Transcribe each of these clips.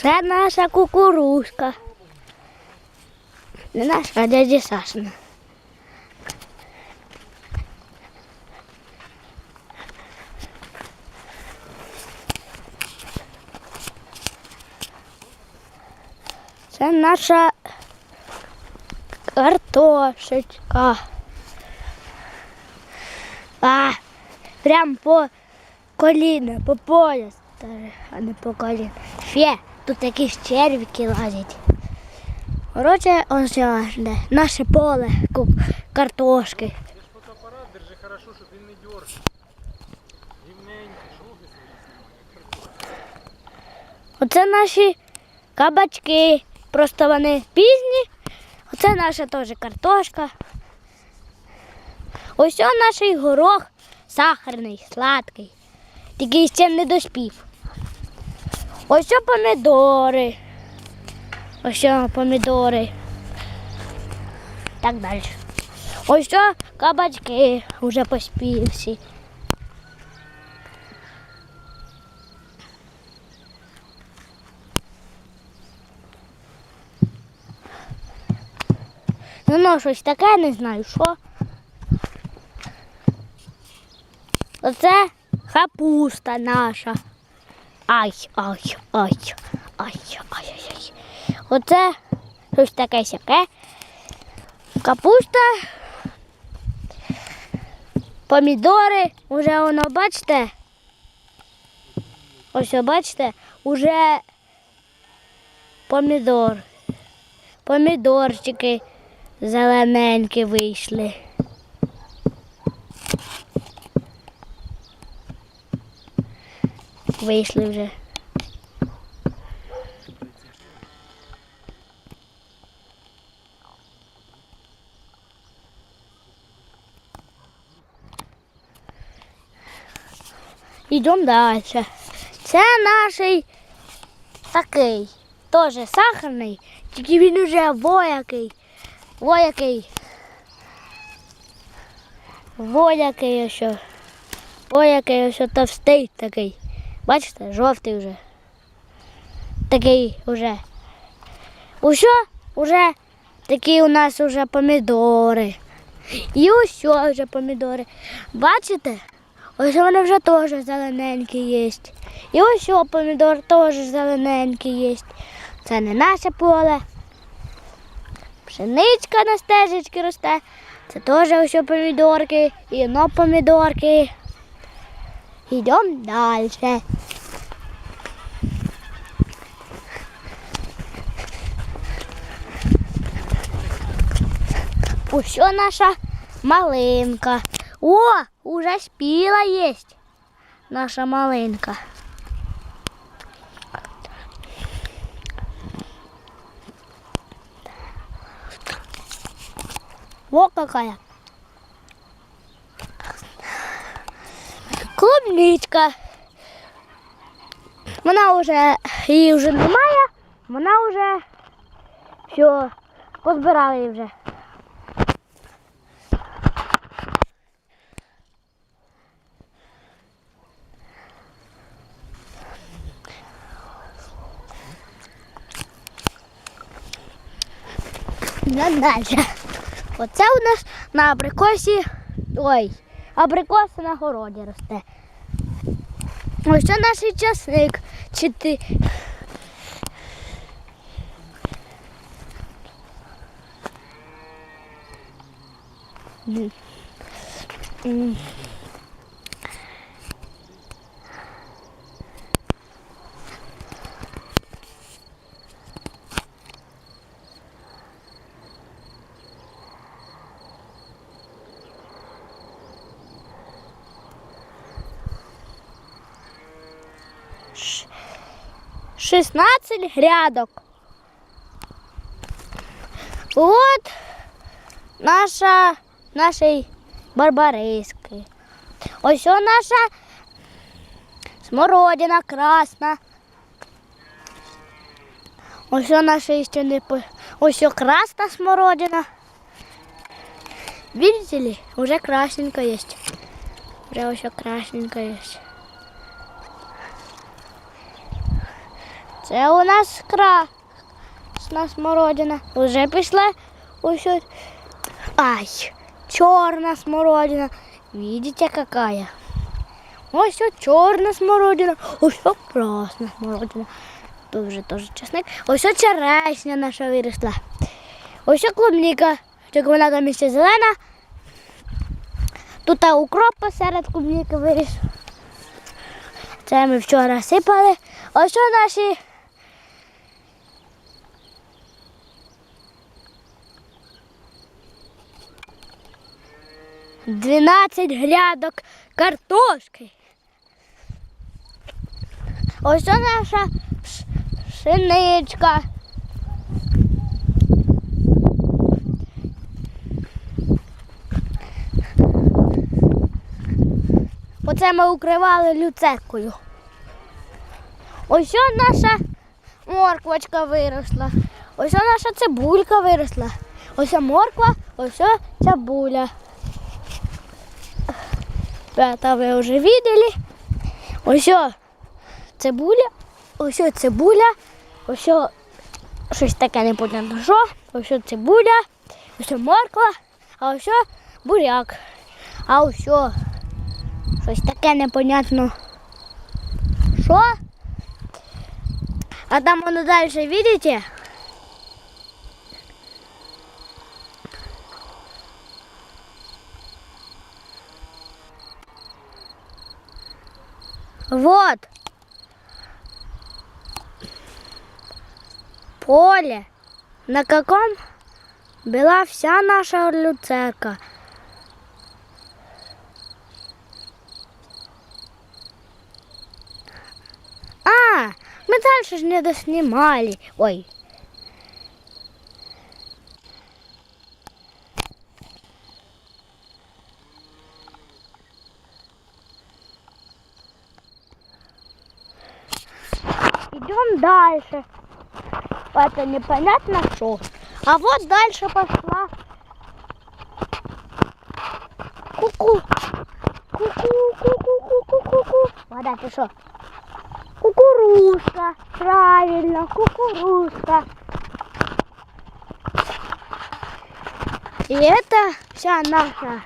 Це наша кукурузка. Не наша, а дяді Сашина. Це наша картошечка. А, прям по коліна, по пояс, даже, а не по коліна. Фе, Тут якісь червіки лазять. Коротше, ось ось де наше поле ку- картошки. Фотоапарат держи хорошо, щоб він не дьорг. Оце наші кабачки. Просто вони пізні. Оце наша теж картошка. Ось наш горох сахарний, сладкий. Тільки ще не доспів. Ось помідори. Ось помідори. Так далі. Ось кабачки вже поспіли. Ну, ну, щось таке, не знаю, що. Оце капуста наша. Ай, ай, ай, ай, ай, ай, ай. Оце щось таке сяке. Капуста. Помідори. Уже воно, бачите? Ось, бачите, уже помідор. Помідорчики зелененькі вийшли. Вийшли вже. Йдемо далі. Це наш такий, теж сахарний, тільки він уже воякий. Воякий. Воякий ось. Воякий ось товстий такий. Бачите, жовтий вже. Такий уже. Усе уже такі у нас уже помідори. І ось вже помідори. Бачите? Ось вони вже теж зелененькі є. І ось помідор теж зелененький є. Це не наше поле. Пшеничка на стежечці росте. Це теж ось помідорки, і но помідорки. Йдемо далі. Ось наша малинка. О, уже спіла есть наша малинка. Во какая. Клубничка. Вона вже, її вже немає, вона вже все, позбирали її вже. Далі. Оце у нас на абрикосі. Ой, абрикоси на городі росте. Ось це наш часник. Чи ти. М. 16 грядок. От наша, нашої барбариски. Ось о наша смородина красна. Ось о наша ще не. Ось о красна смородина. Видите ли, уже красненько есть. Уже о красненько есть. Це у нас красна смородина. Уже пішла ось. Ай, чорна смородина. Видите, какая? Ось ось чорна смородина, ось ось красна смородина. Тут вже теж чесник. Ось ось черешня наша виросла. Ось ось клубніка. Тільки вона там ще зелена. Тут укроп посеред клубніки виріс. Це ми вчора сипали. Ось ось наші. Дванадцять грядок картошки. Ось наша пш- пшеничка. Оце ми укривали люцеркою. Ось наша морквочка виросла. Ось наша цибулька виросла. Ось морква, ось цибуля. Это ви вже видели. Ось цибуля, ось цибуля, ось щось таке непонятно що, ось цибуля, ось морква, а ось буряк. А ось щось таке непонятно. Що? А там воно далі, видите? Вот. Поле, на каком была вся наша люцерка. А, мы дальше же не доснимали. Ой. Дальше. Это непонятно что. А вот дальше пошла. Ку-ку. Ку-ку-ку-ку-ку-ку-ку. Вода, ты что? Кукурузка. Правильно, кукурузка. И это вся наша.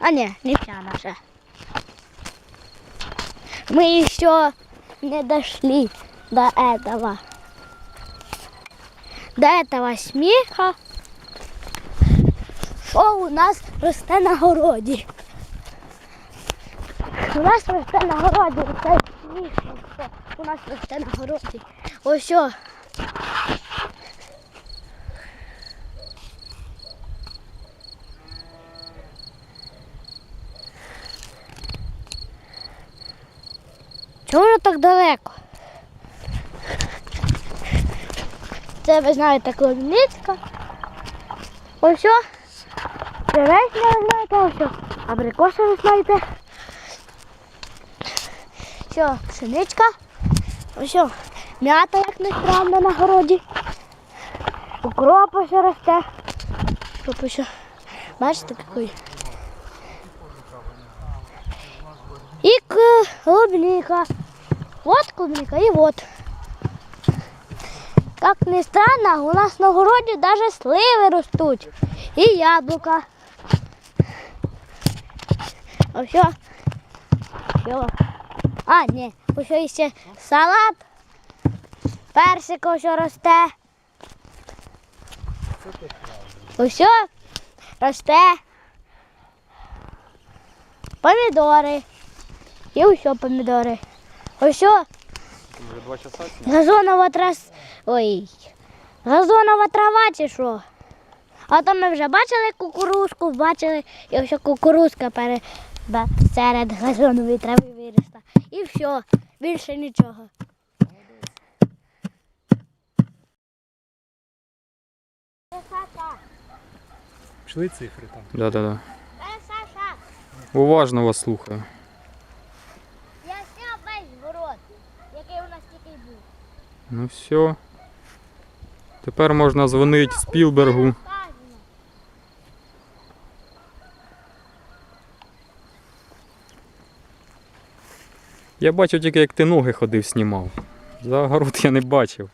А не, не вся наша. Мы еще не дошли до этого. До этого смеха. Що у нас росте на городі? У нас росте на городі. Це смішно. Що у нас росте на городі. Ось що. Чому воно так далеко? Це ви знаєте клубничка. Ось. Черешня ви знаєте, ось що. Абрикоса ви знаєте. Що, пшеничка. Ось. М'ята, як не странно, на городі. Укроп ось росте. Укроп ось. Бачите, який? И клубника. Вот клубника и вот. Как ни странно, у нас на городе даже сливы растут. И яблоко. А все. Все. А, не, ще ще салат. Персик ось росте. Ось росте. Помідори. І ось помідори. Ось Уже два часа. газонова трас. Ой. Газонова трава чи що? А то ми вже бачили кукурузку, бачили, і ось кукурузка пере... бе- серед газонової трави виросла. І все, більше нічого. Пішли цифри там. Да-да-да. Е, Уважно вас слухаю. я зняв весь город, який у нас тільки був. Ну все. Тепер можна дзвонити Спілбергу. Я бачив тільки, як ти ноги ходив, знімав. За огород я не бачив.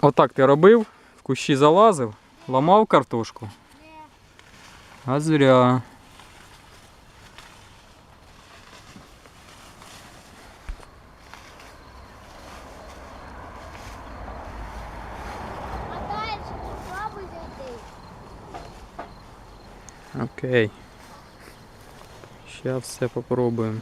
Отак ти робив, в кущі залазив, ламав картошку. А зря. Окей. Сейчас все попробуємо.